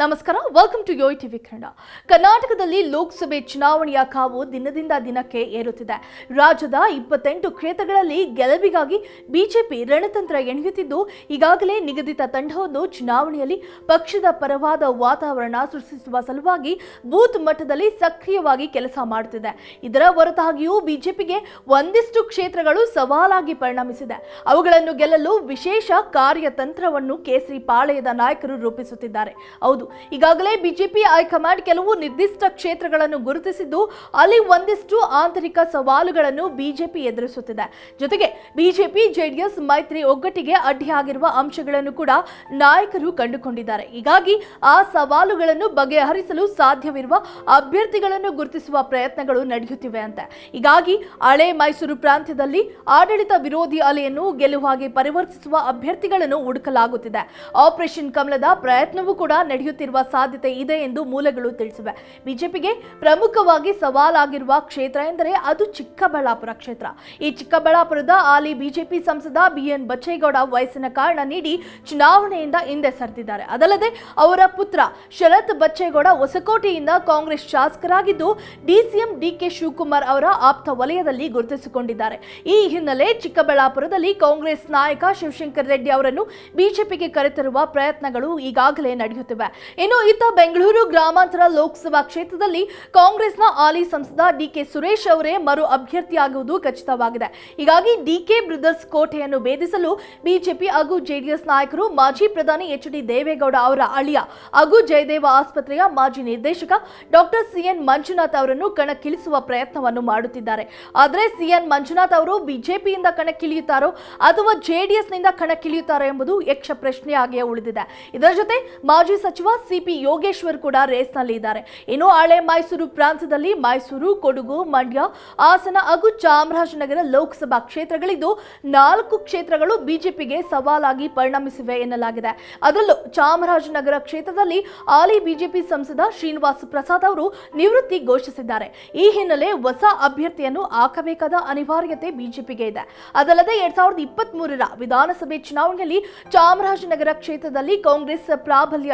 ನಮಸ್ಕಾರ welcome to Yoy TV Kannada ಕರ್ನಾಟಕದಲ್ಲಿ ಲೋಕಸಭೆ ಚುನಾವಣೆಯ ಕಾವು ದಿನದಿಂದ ದಿನಕ್ಕೆ ಏರುತ್ತಿದೆ. ರಾಜ್ಯದ ಇಪ್ಪತ್ತೆಂಟು ಕ್ಷೇತ್ರಗಳಲ್ಲಿ ಗೆಲುವಿಗಾಗಿ ಬಿಜೆಪಿ ರಣತಂತ್ರ ಎಣೆಯುತ್ತಿದ್ದು, ಈಗಾಗಲೇ ನಿಗದಿತ ತಂಡವನ್ನು ಚುನಾವಣೆಯಲ್ಲಿ ಪಕ್ಷದ ಪರವಾದ ವಾತಾವರಣ ಸೃಷ್ಟಿಸುವ ಸಲುವಾಗಿ ಬೂತ್ ಮಟ್ಟದಲ್ಲಿ ಸಕ್ರಿಯವಾಗಿ ಕೆಲಸ ಮಾಡುತ್ತಿದೆ. ಇದರ ಹೊರತಾಗಿಯೂ ಬಿಜೆಪಿಗೆ ಒಂದಿಷ್ಟು ಕ್ಷೇತ್ರಗಳು ಸವಾಲಾಗಿ ಪರಿಣಮಿಸಿದೆ. ಅವುಗಳನ್ನು ಗೆಲ್ಲಲು ವಿಶೇಷ ಕಾರ್ಯತಂತ್ರವನ್ನು ಕೇಸರಿ ಪಾಳೆಯದ ನಾಯಕರು ರೂಪಿಸುತ್ತಿದ್ದಾರೆ. ಹೌದು ಈಗಾಗಲೇ ಬಿಜೆಪಿ ಹೈಕಮಾಂಡ್ ಕೆಲವು ನಿರ್ದಿಷ್ಟ ಕ್ಷೇತ್ರಗಳನ್ನು ಗುರುತಿಸಿದ್ದು ಅಲ್ಲಿ ಒಂದಿಷ್ಟು ಆಂತರಿಕ ಸವಾಲುಗಳನ್ನು ಬಿಜೆಪಿ ಎದುರಿಸುತ್ತಿದೆ. ಜೊತೆಗೆ ಬಿಜೆಪಿ, ಜೆಡಿಎಸ್, ಮೈತ್ರಿ ಒಗ್ಗಟ್ಟಿಗೆ ಅಡ್ಡಿಯಾಗಿರುವ ಅಂಶಗಳನ್ನು ಕೂಡ ನಾಯಕರು ಕಂಡುಕೊಂಡಿದ್ದಾರೆ. ಹೀಗಾಗಿ ಆ ಸವಾಲುಗಳನ್ನು ಬಗೆಹರಿಸಲು ಸಾಧ್ಯವಿರುವ ಅಭ್ಯರ್ಥಿಗಳನ್ನು ಗುರುತಿಸುವ ಪ್ರಯತ್ನಗಳು ನಡೆಯುತ್ತಿವೆ ಅಂತೆ. ಹೀಗಾಗಿ ಹಳೆ ಮೈಸೂರು ಪ್ರಾಂತ್ಯದಲ್ಲಿ ಆಡಳಿತ ವಿರೋಧಿ ಅಲೆಯನ್ನು ಗೆಲುವಾಗಿ ಪರಿವರ್ತಿಸುವ ಅಭ್ಯರ್ಥಿಗಳನ್ನು ಹುಡುಕಲಾಗುತ್ತಿದೆ. ಆಪರೇಷನ್ ಕಮಲದ ಪ್ರಯತ್ನವೂ ಕೂಡ ನಡೆಯುತ್ತಿರುವ ಸಾಧ್ಯತೆ ಇದೆ ಎಂದು ಮೂಲಗಳು ತಿಳಿಸಿವೆ. ಬಿಜೆಪಿಗೆ ಪ್ರಮುಖವಾಗಿ ಸವಾಲಾಗಿರುವ ಕ್ಷೇತ್ರ ಎಂದರೆ ಅದು ಚಿಕ್ಕಬಳ್ಳಾಪುರ ಕ್ಷೇತ್ರ. ಈ ಚಿಕ್ಕಬಳ್ಳಾಪುರದ ಹಾಲಿ ಬಿಜೆಪಿ ಸಂಸದ ಬಿಎನ್ ಬಚ್ಚೇಗೌಡ ವಯಸ್ಸಿನ ಕಾರಣ ನೀಡಿ ಚುನಾವಣೆಯಿಂದ ಹಿಂದೆ ಸರಿದಿದ್ದಾರೆ. ಅದಲ್ಲದೆ ಅವರ ಪುತ್ರ ಶರತ್ ಬಚ್ಚೇಗೌಡ ಹೊಸಕೋಟೆಯಿಂದ ಕಾಂಗ್ರೆಸ್ ಶಾಸಕರಾಗಿದ್ದು, ಡಿಸಿಎಂ ಡಿಕೆ ಶಿವಕುಮಾರ್ ಅವರ ಆಪ್ತ ವಲಯದಲ್ಲಿ ಗುರುತಿಸಿಕೊಂಡಿದ್ದಾರೆ. ಈ ಹಿನ್ನೆಲೆ ಚಿಕ್ಕಬಳ್ಳಾಪುರದಲ್ಲಿ ಕಾಂಗ್ರೆಸ್ ನಾಯಕ ಶಿವಶಂಕರ್ ರೆಡ್ಡಿ ಅವರನ್ನು ಬಿಜೆಪಿಗೆ ಕರೆತರುವ ಪ್ರಯತ್ನಗಳು ಈಗಾಗಲೇ ನಡೆಯುತ್ತಿವೆ. ಇನ್ನು ಇತ್ತ ಬೆಂಗಳೂರು ಗ್ರಾಮಾಂತರ ಲೋಕಸಭಾ ಕ್ಷೇತ್ರದಲ್ಲಿ ಕಾಂಗ್ರೆಸ್ನ ಹಾಲಿ ಸಂಸದ ಡಿಕೆ ಸುರೇಶ್ ಅವರೇ ಮರು ಅಭ್ಯರ್ಥಿಯಾಗುವುದು ಖಚಿತವಾಗಿದೆ. ಹೀಗಾಗಿ ಡಿಕೆ ಬ್ರದರ್ಸ್ ಕೋಟೆಯನ್ನು ಭೇದಿಸಲು ಬಿಜೆಪಿ ಹಾಗೂ ಜೆಡಿಎಸ್ ನಾಯಕರು ಮಾಜಿ ಪ್ರಧಾನಿ ಎಚ್ ಡಿ ದೇವೇಗೌಡ ಅವರ ಅಳಿಯ ಹಾಗೂ ಜಯದೇವ ಆಸ್ಪತ್ರೆಯ ಮಾಜಿ ನಿರ್ದೇಶಕ ಡಾಕ್ಟರ್ ಸಿಎನ್ ಮಂಜುನಾಥ್ ಅವರನ್ನು ಕಣಕ್ಕಿಳಿಸುವ ಪ್ರಯತ್ನವನ್ನು ಮಾಡುತ್ತಿದ್ದಾರೆ. ಆದರೆ ಸಿಎನ್ ಮಂಜುನಾಥ್ ಅವರು ಬಿಜೆಪಿಯಿಂದ ಕಣಕ್ಕಿಳಿಯುತ್ತಾರೋ ಅಥವಾ ಜೆಡಿಎಸ್ನಿಂದ ಕಣಕ್ಕಿಳಿಯುತ್ತಾರೋ ಎಂಬುದು ಯಕ್ಷ ಪ್ರಶ್ನೆಯಾಗಿಯೇ ಉಳಿದಿದೆ. ಇದರ ಜೊತೆ ಮಾಜಿ ಸಚಿವ ಸಿಪಿ ಯೋಗೇಶ್ವರ್ ಕೂಡ ರೇಸ್ನಲ್ಲಿ ಇದ್ದಾರೆ. ಇನ್ನು ಹಳೆ ಮೈಸೂರು ಪ್ರಾಂತದಲ್ಲಿ ಮೈಸೂರು, ಕೊಡಗು, ಮಂಡ್ಯ, ಹಾಸನ ಹಾಗೂ ಚಾಮರಾಜನಗರ ಲೋಕಸಭಾ ಕ್ಷೇತ್ರಗಳಿದ್ದು ನಾಲ್ಕು ಕ್ಷೇತ್ರಗಳು ಬಿಜೆಪಿಗೆ ಸವಾಲಾಗಿ ಪರಿಣಮಿಸಿವೆ ಎನ್ನಲಾಗಿದೆ. ಅದರಲ್ಲೂ ಚಾಮರಾಜನಗರ ಕ್ಷೇತ್ರದಲ್ಲಿ ಹಾಲಿ ಬಿಜೆಪಿ ಸಂಸದ ಶ್ರೀನಿವಾಸ್ ಪ್ರಸಾದ್ ಅವರು ನಿವೃತ್ತಿ ಘೋಷಿಸಿದ್ದಾರೆ. ಈ ಹಿನ್ನೆಲೆ ಹೊಸ ಅಭ್ಯರ್ಥಿಯನ್ನು ಹಾಕಬೇಕಾದ ಅನಿವಾರ್ಯತೆ ಬಿಜೆಪಿಗೆ ಇದೆ. ಅದಲ್ಲದೆ ಎರಡ್ ಸಾವಿರದ ಇಪ್ಪತ್ತ್ ಮೂರರ ವಿಧಾನಸಭೆ ಚುನಾವಣೆಯಲ್ಲಿ ಚಾಮರಾಜನಗರ ಕ್ಷೇತ್ರದಲ್ಲಿ ಕಾಂಗ್ರೆಸ್ ಪ್ರಾಬಲ್ಯ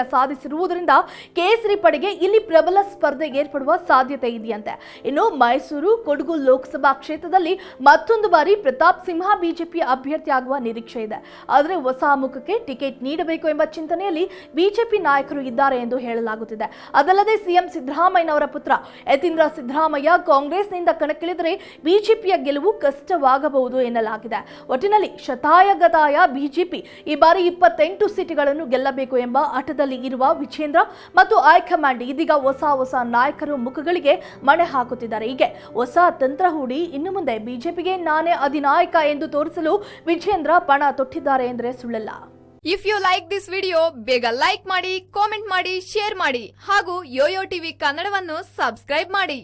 ಸಾಧಿಸಿರುವುದರಿಂದ ಕೇಸರಿ ಪಡೆಗೆ ಇಲ್ಲಿ ಪ್ರಬಲ ಸ್ಪರ್ಧೆ ಏರ್ಪಡುವ ಸಾಧ್ಯತೆ ಇದೆಯಂತೆ. ಇನ್ನು ಮೈಸೂರು, ಕೊಡಗು ಲೋಕಸಭಾ ಕ್ಷೇತ್ರದಲ್ಲಿ ಮತ್ತೊಂದು ಬಾರಿ ಪ್ರತಾಪ್ ಸಿಂಹ ಬಿಜೆಪಿ ಅಭ್ಯರ್ಥಿಯಾಗುವ ನಿರೀಕ್ಷೆ ಇದೆ. ಆದರೆ ಹೊಸ ಮುಖಕ್ಕೆ ಟಿಕೆಟ್ ನೀಡಬೇಕು ಎಂಬ ಚಿಂತನೆಯಲ್ಲಿ ಬಿಜೆಪಿ ನಾಯಕರು ಇದ್ದಾರೆ ಎಂದು ಹೇಳಲಾಗುತ್ತಿದೆ. ಅದಲ್ಲದೆ ಸಿಎಂ ಸಿದ್ದರಾಮಯ್ಯನವರ ಪುತ್ರ ಯತೀಂದ್ರ ಸಿದ್ದರಾಮಯ್ಯ ಕಾಂಗ್ರೆಸ್ನಿಂದ ಕಣಕ್ಕಿಳಿದರೆ ಬಿಜೆಪಿಯ ಗೆಲುವು ಕಷ್ಟವಾಗಬಹುದು ಎನ್ನಲಾಗಿದೆ. ಒಟ್ಟಿನಲ್ಲಿ ಶತಾಯಗತಾಯ ಬಿಜೆಪಿ ಈ ಬಾರಿ ಇಪ್ಪತ್ತೆಂಟು ಸೀಟುಗಳನ್ನು ಗೆಲ್ಲಬೇಕು ಎಂಬ ಆಟದಲ್ಲಿ ಇರುವ ವಿಜೇಂದ್ರ ಮತ್ತು ಹೈಕಮಾಂಡ್ ಇದೀಗ ಹೊಸ ಹೊಸ ನಾಯಕರು ಮುಖಗಳಿಗೆ ಮಣೆ ಹಾಕುತ್ತಿದ್ದಾರೆ. ಹೀಗೆ ಹೊಸ ತಂತ್ರ ಹೂಡಿ ಇನ್ನು ಮುಂದೆ ಬಿಜೆಪಿಗೆ ನಾನೇ ಅಧಿನಾಯಕ ಎಂದು ತೋರಿಸಲು ವಿಜೇಂದ್ರ ಪಣ ತೊಟ್ಟಿದ್ದಾರೆ ಎಂದರೆ ಸುಳ್ಳಲ್ಲ. If you like this video ಬೇಗ ಲೈಕ್ ಮಾಡಿ ಕಾಮೆಂಟ್ ಮಾಡಿ ಶೇರ್ ಮಾಡಿ ಹಾಗೂ ಯೋಯೋ ಟಿವಿ ಕನ್ನಡವನ್ನು ಸಬ್ಸ್ಕ್ರೈಬ್ ಮಾಡಿ.